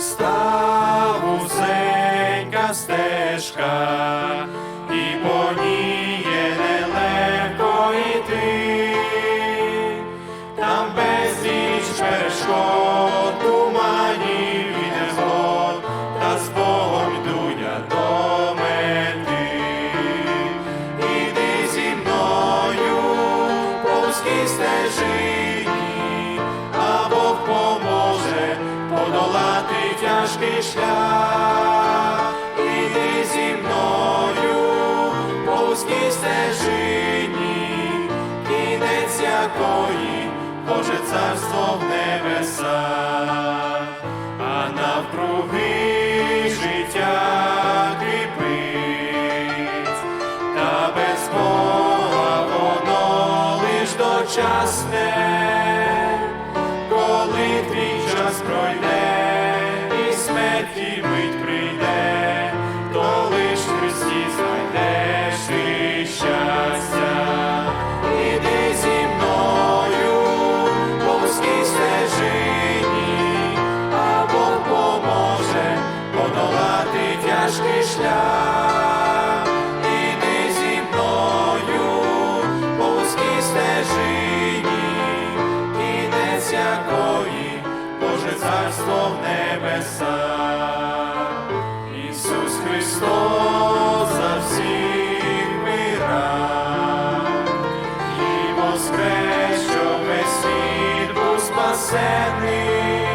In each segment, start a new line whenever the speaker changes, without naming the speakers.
Христа вузенька стежка, і по ній є нелегко йти, там безліч перешкод, туманів і незгод, та з Богом йду до мети. Іди зі мною по вузькій тяжкий шлях. Іди зі мною по вузькій стежині, кінець якої Боже царство в небесах, а навкруги життя кріпить, та без Бога воно лиш дочасне, коли твій час пройде, смерті мить прийде, то лиш Христі знайдеш щастя. Іди зі мною по стежині, а Бог поможе подолати тяжкий шлях. Іди зі мною по вузькій стежині, кінець якої царство в небесах. Воскрес, що світ був спасений.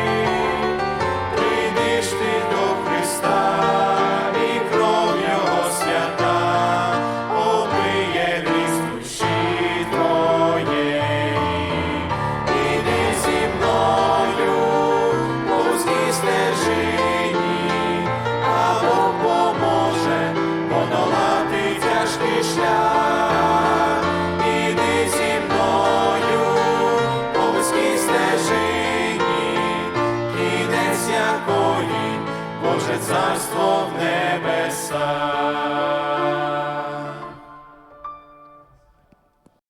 Прийдиш ти до Христа, і кров свята, омиє гріх душі зі мною по вузькій стежині, а Бог поможе подолати тяжкий шлях. Боже царство в небесах.